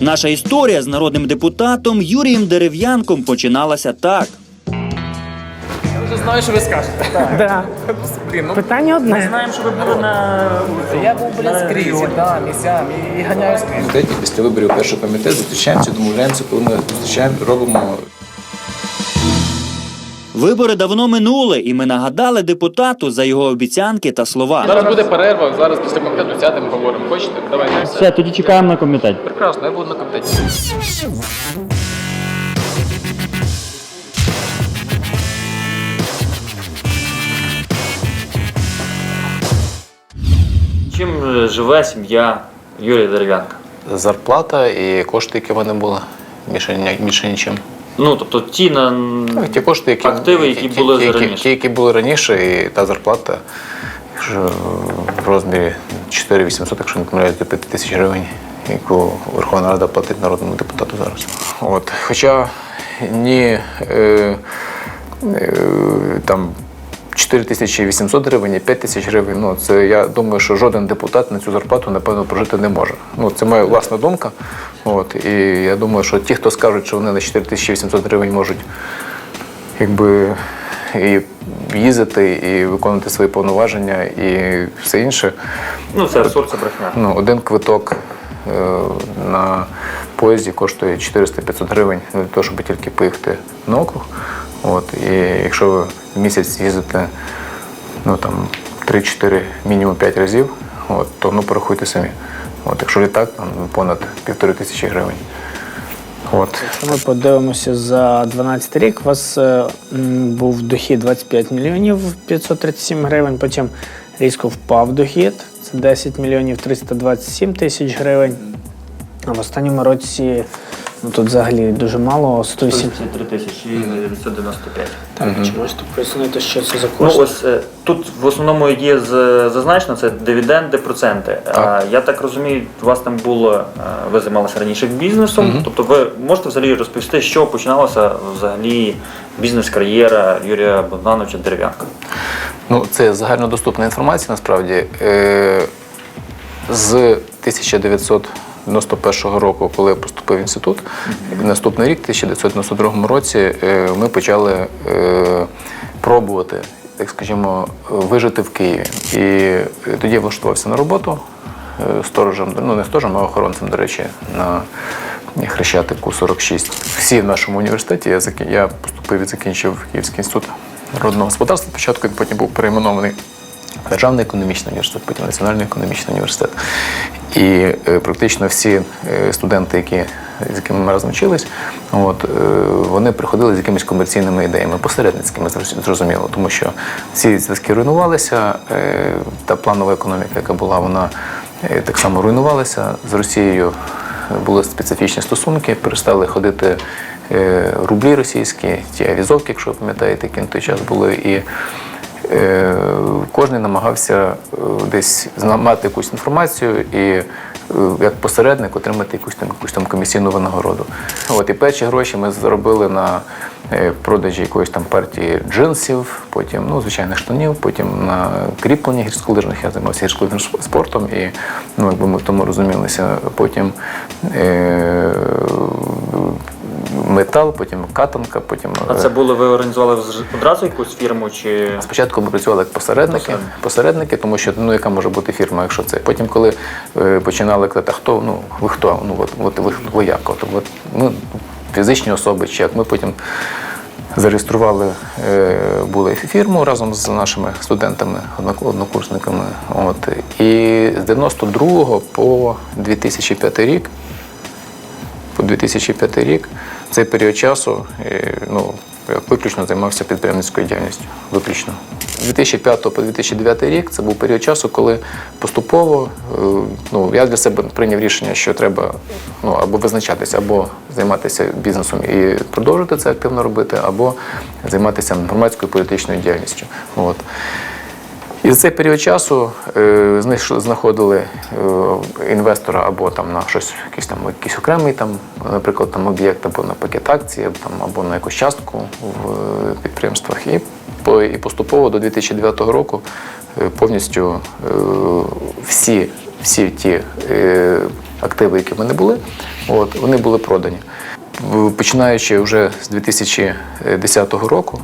Наша історія з народним депутатом Юрієм Дерев'янком починалася так. Я вже знаю, що ви скажете. Да. Блін, ну Питання одне. Ми знаємо, що ви були на Я був, блін, скрізь, да, місцям і ганяю скрізь. комітеті після виборів першого комітету зустрічаємося, домовляємося, коли ми зустрічаємо, робимо Вибори давно минули, і ми нагадали депутату за його обіцянки та слова. Зараз буде перерва, зараз після комітету сядемо, поговоримо. Хочете? Давайте. Все, тоді чекаємо на комітет. прекрасно, я буду на комітеті. Чим е, живе сім'я Юрія Дерев'янка? Зарплата і кошти, які в мене були, більше, більше нічим. Ну, тобто ті на Так, ті кошти, які, Активи, які були ті, раніше. Ті, які були раніше, і та зарплата якщо в розмірі 4800, якщо не помиляюсь, до 5 тисяч гривень, яку Верховна Рада платить народному депутату зараз. От. Хоча ні е, е, там 4800 гривень і 5 тисяч гривень. Ну, це я думаю, що жоден депутат на цю зарплату, напевно, прожити не може. Ну, це моя власна думка. От, і я думаю, що ті, хто скажуть, що вони на 4800 гривень можуть якби і їздити, і виконувати свої повноваження, і все інше. ну це абсурд, брехня. Ну, один квиток е, на поїзді коштує 400-500 гривень для того, щоб тільки поїхати на округ. От, і якщо ви місяць їздите ну, там, 3-4, мінімум 5 разів, от, то ну, порахуйте самі. От, якщо літак, там, понад півтори тисячі гривень. От. Якщо ми подивимося за 12 рік, у вас е, був дохід 25 мільйонів 537 гривень, потім різко впав дохід, це 10 мільйонів 327 тисяч гривень. А в останньому році ну, тут взагалі дуже мало 108. 33 тисячі 995. Так, чи можете пояснити, що це за Ну кошти? ось е, тут в основному є з- зазначено це дивіденди, проценти. А, я так розумію, у вас там було, е, ви займалися раніше бізнесом. Тобто ви можете взагалі розповісти, що починалася взагалі бізнес-кар'єра Юрія Богдановича Дерев'янка? Ну, це загальнодоступна інформація насправді. Е, З 1991 року, коли я поступив в інститут, наступний рік, 1992 році, е, ми почали е, пробувати, так скажімо, вижити в Києві. І е, тоді я влаштувався на роботу сторожем, ну не сторожем, а охоронцем, до речі, на Хрещатику 46. Всі в нашому університеті я, я поступив і закінчив Київський інститут народного господарства. Спочатку він потім був перейменований в Державний економічний університет, потім Національний економічний університет. І е, практично всі е, студенти, які, з якими ми разом вчились, от, е, вони приходили з якимись комерційними ідеями, посередницькими, зрозуміло, тому що ці зв'язки руйнувалися, та планова економіка, яка була, вона так само руйнувалася з Росією. Були специфічні стосунки, перестали ходити рублі російські, ті авізовки, якщо ви пам'ятаєте, які той час були. І кожен намагався е, десь мати якусь інформацію і е, як посередник отримати якусь там, якусь там комісійну винагороду. От, і перші гроші ми заробили на е, продажі якоїсь там партії джинсів, потім ну, звичайних штанів, потім на кріпленні гірськолижних. Я займався гірськолижним спортом і ну, якби ми в тому розумілися. Потім е, метал, потім катанка, потім. А е, це було ви організували одразу якусь фірму чи Спочатку ми працювали як посередники, Посередники. посередники, тому що ну яка може бути фірма, якщо це. Потім, коли е, починали казати, хто, ну ви хто? Ну от, от ви, ви як? От, от, ми фізичні особи, чи як ми потім. Зареєстрували е, були фірму разом з нашими студентами, однокурсниками. От. І з 92 по 2005 рік по 2005 рік. Цей період часу е, ну, я виключно займався підприємницькою діяльністю. Виключно. З 2005 по 2009 рік це був період часу, коли поступово е, ну, я для себе прийняв рішення, що треба ну, або визначатися, або займатися бізнесом і продовжувати це активно робити, або займатися громадською політичною діяльністю. От. І за цей період часу е, знаходили е, інвестора або там на щось, якийсь там якийсь окремий там, наприклад, там об'єкт, або на пакет акцій, або, там, або на якусь частку в е, підприємствах. І, і поступово до 2009 року повністю всі, всі ті активи, які в мене були, От, вони були продані. Починаючи вже з 2010 року,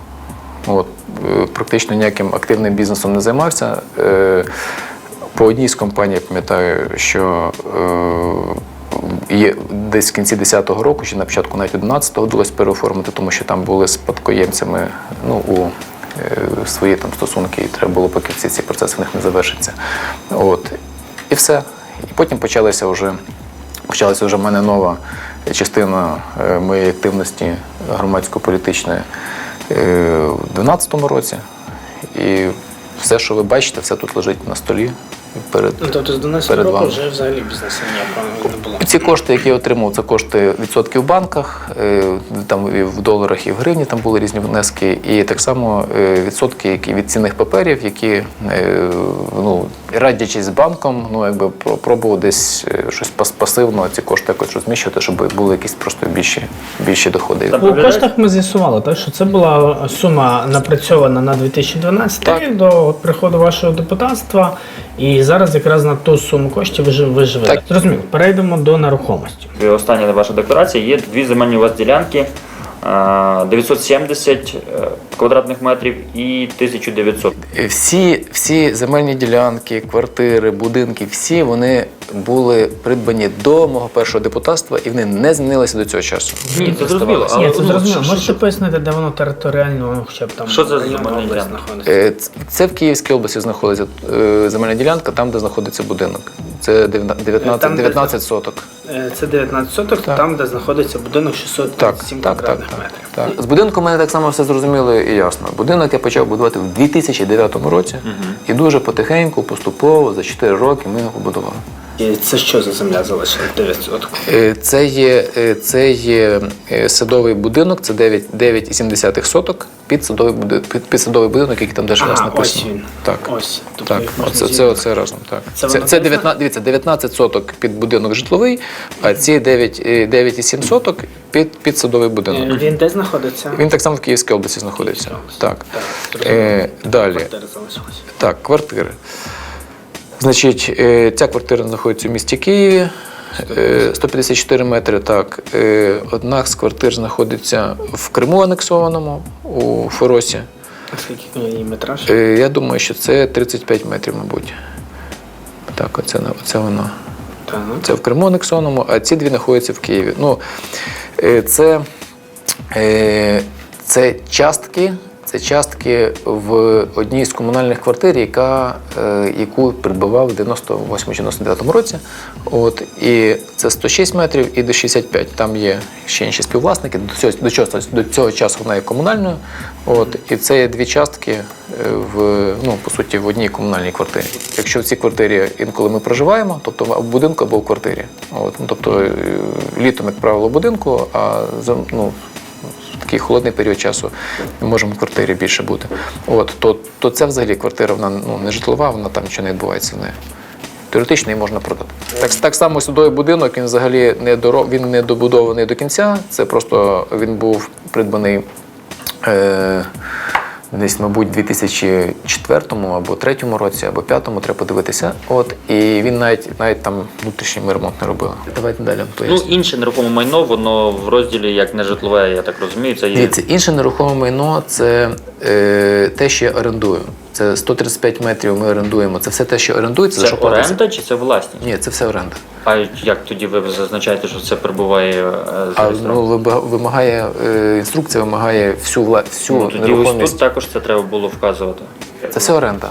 от, практично ніяким активним бізнесом не займався. Е, По одній з компаній я пам'ятаю, що е, є десь в кінці 10-го року, чи на початку навіть 11-го вдалося переоформити, тому що там були спадкоємцями ну, у е, свої там стосунки, і треба було, поки всі ці процеси в них не завершаться. От. І все. І потім почалися вже, почалася вже в мене нова частина е, моєї активності громадсько-політичної е, в 2012 році. І все, що ви бачите, все тут лежить на столі перед, Ну, тобто з 12 перед року вами. вже взагалі бізнесу ніякого не було. Ці кошти, які я отримав, це кошти відсотки в банках, е, там і в доларах, і в гривні там були різні внески, і так само е, відсотки, які від цінних паперів, які е, ну, радячись з банком, ну якби пробував десь е, щось пас- пасивно ці кошти якось розміщувати, щоб були якісь просто більші, більші доходи. У коштах ми з'ясували, так, що це була сума напрацьована на 2012 рік до приходу вашого депутатства, і зараз якраз на ту суму коштів ви, ви живете. Зрозуміло, перейдемо до нерухомості. І Остання ваша декларація є дві земельні у вас ділянки. Е, 970 е, квадратних метрів і 1900. Всі, всі земельні ділянки, квартири, будинки, всі вони були придбані до мого першого депутатства і вони не змінилися до цього часу. Ні, це зрозуміло. Ні, це зрозуміло. Можете пояснити, де воно територіально, ну, хоча б там Що це за земельна ділянка? знаходиться? Е, Це в Київській області знаходиться е, земельна ділянка, там, де знаходиться будинок. Це 19, Там, де 19 соток. Е, Це 19 соток, там, де знаходиться будинок 607 Так, так, так, квадратних так, метрів. так. З будинком мене так само все зрозуміло і ясно. Будинок я почав будувати в 2009 році і дуже потихеньку, поступово, за 4 роки ми його побудували. І це що за земля залишилась? 9 соток. Е, Це є, е, це є е, садовий будинок, це 9 9,7 соток під садовий, буди- під, під садовий будинок, який там теж раз ось написано. він. Так. Ось. Тобто Так, оце, це, оце разом. Так. Це Це, це, 19, дивіться, 19 соток під будинок житловий, а ці 9, е, 9,7 соток під, під садовий будинок. Він де знаходиться? Він так само в Київській області знаходиться. Київській області. Так. Так, Е, далі. Квартири залишились. Так, квартири. Значить, е, ця квартира знаходиться в місті Києві. е, 154 метри. Так. Е, Одна з квартир знаходиться в Криму анексованому у Форосі. А скільки її метраж? Е, Я думаю, що це 35 метрів, мабуть. Так, оце, оце воно. Так. Це в Криму анексованому, а ці дві знаходяться в Києві. Ну, е, це, е, це частки. Це частки в одній з комунальних квартир, яка, е, яку придбавав в 98-99 році. От, і це 106 метрів і до 65. Там є ще інші співвласники. До цього, до цього, до цього часу вона є комунальною. От, і це є дві частки е, в, ну, по суті, в одній комунальній квартирі. Якщо в цій квартирі інколи ми проживаємо, тобто в будинку або в квартирі. От, ну, тобто е, літом, як правило, в будинку, а ну, такий холодний період часу ми можемо в квартирі більше бути. От, то, то це взагалі квартира, вона ну, не житлова, вона там нічого не відбувається в неї. Теоретично її можна продати. Так, так само судовий будинок, він взагалі не доро... він не добудований до кінця. Це просто він був придбаний е... десь, мабуть, у 2004 або 2003 році, або 2005, треба подивитися. От, і він навіть, навіть там внутрішній ми ремонт не робили. Давайте далі Ну, інше нерухоме майно, воно в розділі як не житлове, я так розумію, це є. Дивіться, інше нерухоме майно це е, те, що я орендую. Це 135 метрів ми орендуємо. Це все те, що орендується, за Це що платиться. оренда чи це власність? Ні, це все оренда. А як тоді ви зазначаєте, що це перебуває е, А зареєстровано? ну, виба- вимагає е, інструкція, вимагає всю вла- всю Ну, тоді ось нерухомість. тут також це треба було вказувати. Це все оренда.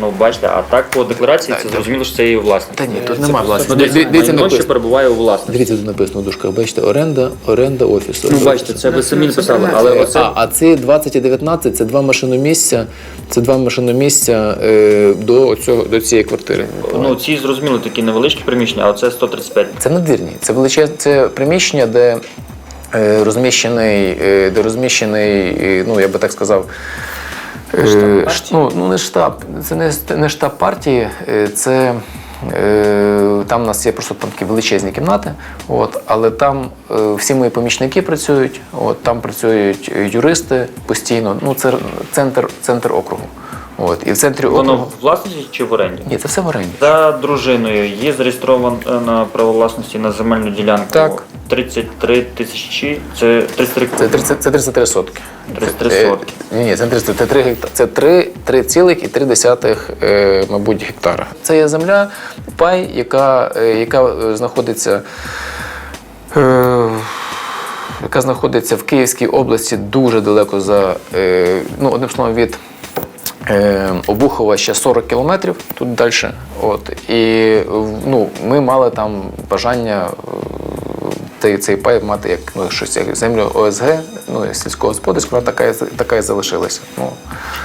Ну, бачите, а так по декларації це зрозуміло, що це її власність. Та ні, тут Це немає власності. Ну, Дивіться, дивіться, дивіться, майно, що написано. перебуває у власності. Дивіться, тут написано в дужках. Бачите, оренда, оренда офісу. Ну, бачите, це ви самі написали, але оце А, а ці 20 і 19 це два машиномісця. Це два машиномісця е, до, цього, до цієї квартири. ну ці зрозуміло такі невеличкі приміщення, а це 135. Це надвірні. Це величезне це приміщення, де е, розміщений, е, де розміщений, е, ну я би так сказав. Е, ш- ну, ну, не штаб, це не, не штаб партії, е, це е, там у нас є просто там такі величезні кімнати, от, але там е, всі мої помічники працюють, от, там працюють юристи постійно. Ну, це центр, центр округу. От. І в центрі Воно округу. в власності чи в оренді? Ні, це все в оренді. За дружиною є зареєстровано право власності на земельну ділянку Так. 33 тисячі. Це 33 Це 30, це 33 сотки. 33 Е, сотки. Ні, ні, це не 33, це 3 гектари. Це 3, 3,3, е, мабуть, гектара. Це є земля, пай, яка, е, яка е, знаходиться. Е, яка знаходиться в Київській області дуже далеко за, е, ну, одним словом, від е, Обухова ще 40 кілометрів тут далі. От. І ну, ми мали там бажання е, цей, цей пай мати як ну, щось як землю ОСГ, ну, сільськогосподарську, вона така, така і залишилася. Ну,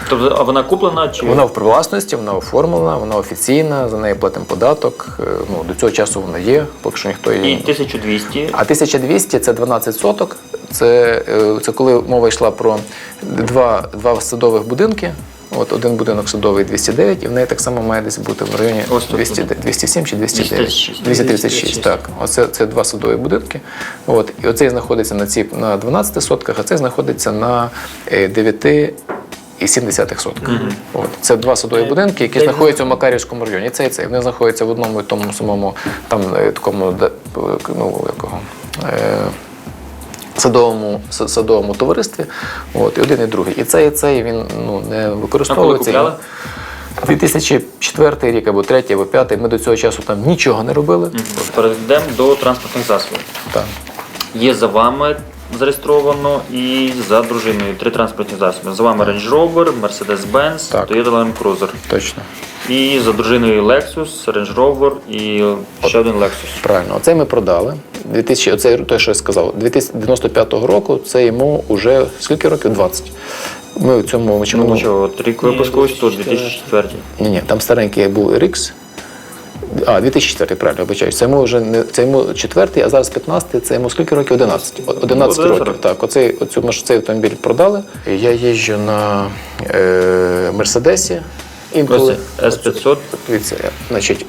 Тобто, а вона куплена чи вона в привласності, вона оформлена, вона офіційна, за неї платимо податок. Е, Ну, до цього часу вона є, поки що ніхто і 1200. А 1200 це 12 соток. Це, е, це коли мова йшла про два, два садових будинки. От один будинок садовий 209, і в неї так само має десь бути в районі 200, 207 чи 209. 236. 236, так. Оце це два садові будинки. От, і оцей знаходиться на ці на 12 сотках, а цей знаходиться на е, 9 і 7 сотка. От. Це два садові будинки, які знаходяться в Макарівському районі. Це і цей. Вони знаходяться в одному і тому самому там е, такому ну, якого, е, садовому, садовому товаристві. От, і один і другий. І цей, і цей він ну, не А коли купляли? 2004 рік або 3, або 5, ми до цього часу там нічого не робили. Перейдемо до транспортних засобів. Так. Є за вами зареєстровано і за дружиною три транспортні засоби. За вами Range Rover, Mercedes-Benz, Так. Toyota Land Cruiser. Точно. І за дружиною Lexus, Range Rover і ще один Lexus. Правильно, оцей ми продали. 2000, оцей, те, що я сказав, 2095 року це йому вже скільки років? 20. Ми в цьому Ну чому. що, от рік випуску ось тут, 2004. Ні, ні, там старенький був RX. А, 2004, правильно, вибачаюсь. Це йому вже не це йому четвертий, а зараз 15, це йому скільки років? 11. О- 11 Ну, років. Так, оцей, оцю, маш- цей автомобіль продали. Я їжджу на е, Мерседесі. Інколи. С500. Дивіться, значить,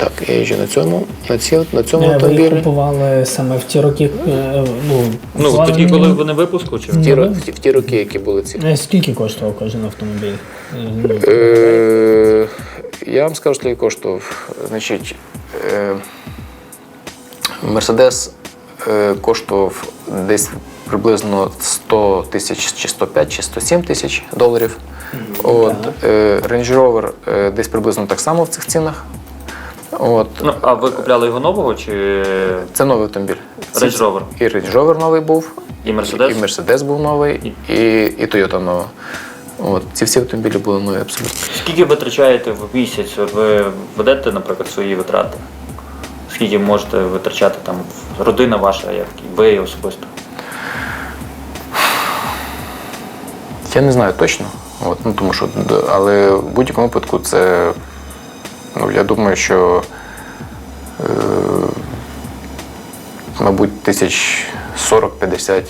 так, я їжджу на цьому, на, ці, на цьому Е, Ви їх автомобілі. купували саме в ті роки. е, Ну, Ну, з тоді, коли вони випуску, чи В ті, ро- в ті- в ті роки, які були ці. Е, Скільки коштував кожен автомобіль? Е, ну, Е, я вам скажу, скільки коштував. Значить, е, Мерседес е, коштував десь приблизно 100 тисяч, чи 105, чи 107 тисяч доларів. От, е, Range Rover е, десь приблизно так само в цих цінах. От, Ну, а ви купляли його нового чи це новий автомобіль. Range Rover? І Range Rover новий був, і Mercedes? і Mercedes був новий, і, і Toyota нова. От, ці всі автомобілі були нові абсолютно. Скільки ви витрачаєте в місяць? Ви ведете, наприклад, свої витрати? Скільки можете витрачати там родина ваша, як ви особисто? Я не знаю точно, от, ну, тому що, але в будь-якому випадку це, ну, я думаю, що, е, мабуть, тисяч 40-50,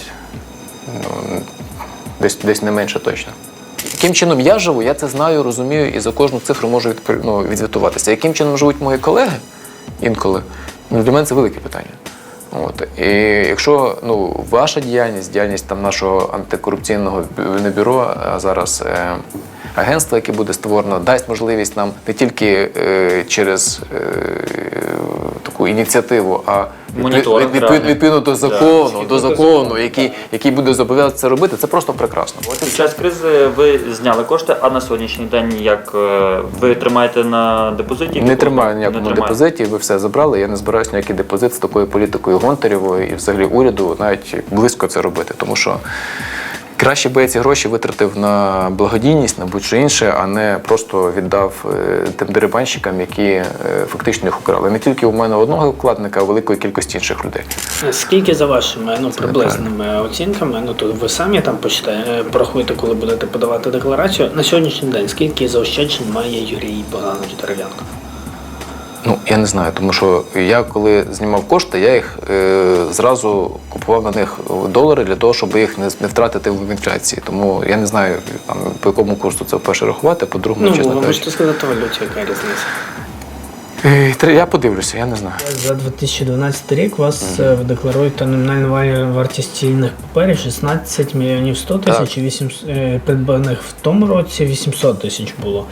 ну, десь, десь не менше точно. Яким чином я живу, я це знаю, розумію і за кожну цифру можу відпри- ну, відзвітуватися. Яким чином живуть мої колеги інколи, ну, для мене це велике питання. От. І якщо ну, ваша діяльність, діяльність там, нашого антикорупційного бюро, а зараз е, агентство, яке буде створено, дасть можливість нам не тільки е, через е, таку ініціативу, а Моніторинг відпи- реальний. відповідно до закону, до закону, який, який буде зобов'язати це робити, це просто прекрасно. Під час кризи ви зняли кошти, а на сьогоднішній день як е, ви тримаєте на депозиті? Не тримаю ніякому Не депозиті, ви все забрали. Я не збираюся ніякий депозит з такою політикою Гонтарєвої і взагалі уряду навіть близько це робити. Тому що краще би я ці гроші витратив на благодійність, на будь-що інше, а не просто віддав е, тим дерибанщикам, які е, фактично їх украли. Не тільки у мене одного вкладника, а великої кількості інших людей. Скільки за вашими ну, приблизними оцінками, ну то ви самі там почитаєте, порахуєте, коли будете подавати декларацію. На сьогоднішній день скільки заощаджень має Юрій Богданович Дерев'янко? Ну, я не знаю, тому що я коли знімав кошти, я їх е, зразу купував на них долари для того, щоб їх не, не втратити в інфляції. Тому я не знаю, там, по якому курсу це вперше рахувати, по-другому, Ну, чесно кажучи. можете сказати валюті, яка різниця? Е, Я подивлюся, я не знаю. За 2012 рік вас е, ви декларуєте номінальну ва- вартість цінних паперів 16 мільйонів 100 тисяч і 8, е, придбаних в тому році 800 тисяч було.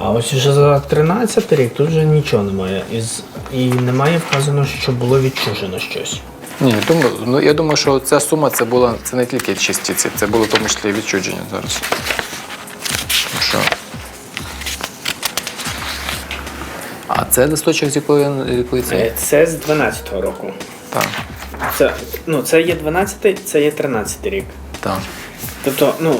А ось вже за 13 рік тут вже нічого немає. Із, і немає вказано, що було відчужено щось. Ні, думаю, ну я думаю, що ця сума це була це не тільки чисті ці, це було в тому числі і відчудження зараз. Що? А це листочок з якої, якої це? Е, Це з 12 року. Так, Це, ну, це є 12-й, це є 13-й рік. так. Тобто, ну,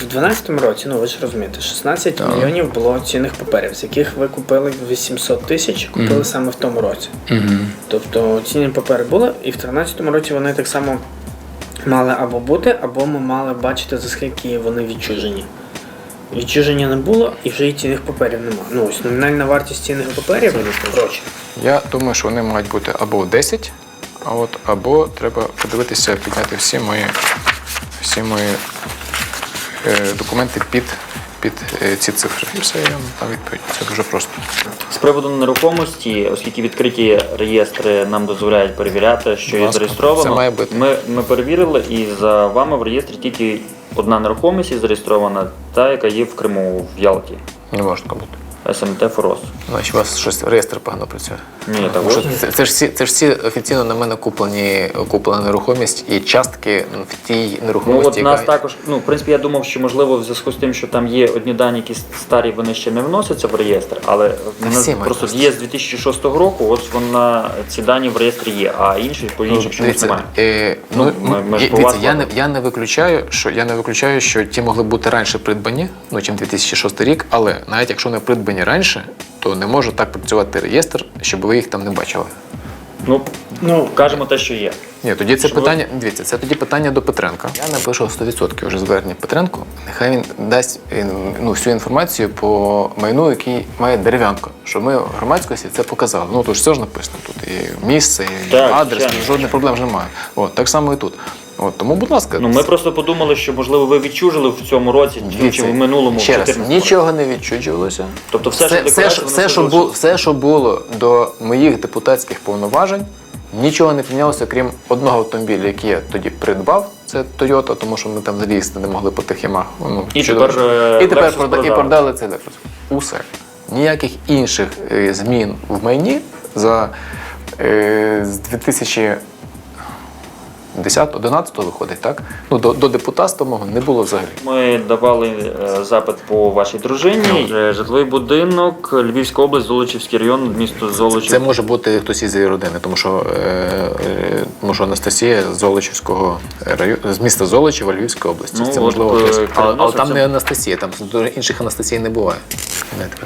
в 12-му році, ну ви ж розумієте, 16 Так. мільйонів було цінних паперів, з яких ви купили 800 тисяч, купили саме в тому році. Угу. Тобто цінні папери були, і в 13-му році вони так само мали або бути, або ми мали бачити, за скільки вони відчужені. Відчуження не було і вже і цінних паперів нема. Ну ось номінальна вартість цінних паперів коротше. Я думаю, що вони мають бути або 10, а от, або треба подивитися, підняти всі мої, всі мої е, документи під, під е, ці цифри. І все, я там відповідь. Це дуже просто. З приводу нерухомості, оскільки відкриті реєстри нам дозволяють перевіряти, що є зареєстровано. це має бути. Ми, ми перевірили, і за вами в реєстрі тільки одна нерухомість є зареєстрована, та яка є в Криму, в Ялті. Не може бути. СМТ Форос. Значить, у вас щось реєстр погано працює. Ні, так Що це, це, ж всі, це ж всі офіційно на мене куплені, куплена нерухомість і частки в тій Ну нерухомості. от нас яка- також, ну в принципі, я думав, що можливо в зв'язку з тим, що там є одні дані, які старі, вони ще не вносяться в реєстр, але нас всі мають просто є з 2006 року, ось вона ці дані в реєстрі є, а інші по інших чомусь немає. е, ну, Ну, ми- ми ж дивіться, я, не, я не виключаю, що я не виключаю, що ті могли бути раніше придбані, ну чим 2006 рік, але навіть якщо не придбані раніше, то не може так працювати реєстр, щоб ви їх там не бачили. Ну, Ну, кажемо те, що є. Ні, тоді це Що ви- питання. Дивіться, це тоді питання до Петренка. Я напишу 100% вже звернення Петренку. Нехай він дасть е, ну, всю інформацію по майну, який має дерев'янко, щоб ми громадськості це показали. Ну тут ж все ж написано. Тут і місце, і Так, адрес, звичайно. жодних проблем ж немає. От так само і тут. От тому, будь ласка, Ну ми просто подумали, що можливо ви відчужили в цьому році чи- чи в минулому ще раз, 14 нічого не відчуджувалося. Тобто все, все, що все, що, все, що було, все, що було до моїх депутатських повноважень, нічого не помінялося, крім одного автомобіля, який я тоді придбав. Це Toyota, тому що ми там залізти не могли по тих ямах. Ну, І чудово. тепер, е, і тепер Lexus прода- і продали. продали цей Lexus. Усе. Ніяких інших е, змін в майні за е, з 2000 10-11 виходить, так? Ну, до, до депутатства мого не було взагалі. Ми давали е, запит по вашій дружині. Е, Житловий будинок, Львівська область, Золочівський район, місто Золочів. Це може бути хтось із її родини, тому що, е, е, тому що Анастасія з Золочівського району, з міста Золочева Львівської області. Ну, це от, можливо хтось. Але, але там не Анастасія, там інших Анастасій не буває. Дайте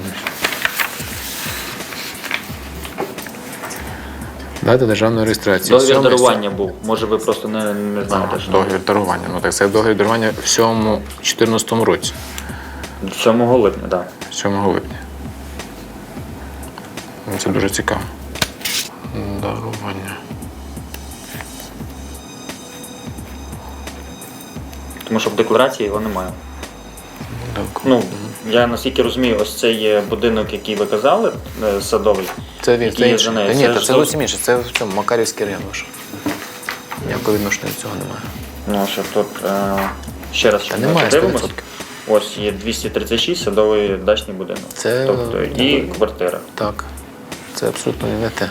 Дата державної реєстрації. Договір дарування був. Може, ви просто не, не знаєте. що Договір дарування. Ну так це договір дарування в 7-14 році, 7 липня, так. 7 липня. Ну, Це дуже цікаво. Дарування. Тому що в декларації його немає. Ну, я наскільки розумію, ось цей будинок, який ви казали, е, садовий. Це він Який це є інше. Та ні, Це зовсім- інше. Це в цьому Макарівський район ваш. Ніякого відношення до цього немає. Ну, що тут е, ще раз Та немає подивимось. Ось є 236 садовий дачний будинок. Це- Тобто і квартира. Так. Це абсолютно не те.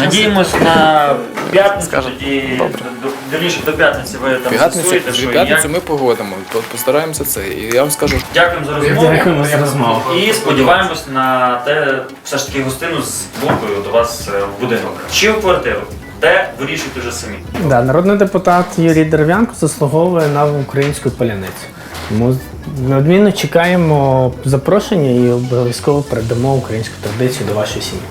Надіємось на п'ятницю, Скажемо. тоді Добре. до- вірніше до п'ятниці ви там П'ятницю, з'ясуєте, що і п'ятницю як. ми погодимо, то постараємося це. І я вам скажу, Дякуємо за розмову. Дякуємо за розмову. І сподіваємось на те, все ж таки гостину з булкою до вас е, в будинок. Чи в квартиру, де вирішуйте вже самі. Да, народний депутат Юрій Дерев'янко заслуговує на українську паляницю. Тому неодмінно чекаємо запрошення і обов'язково передамо українську традицію до вашої сім'ї.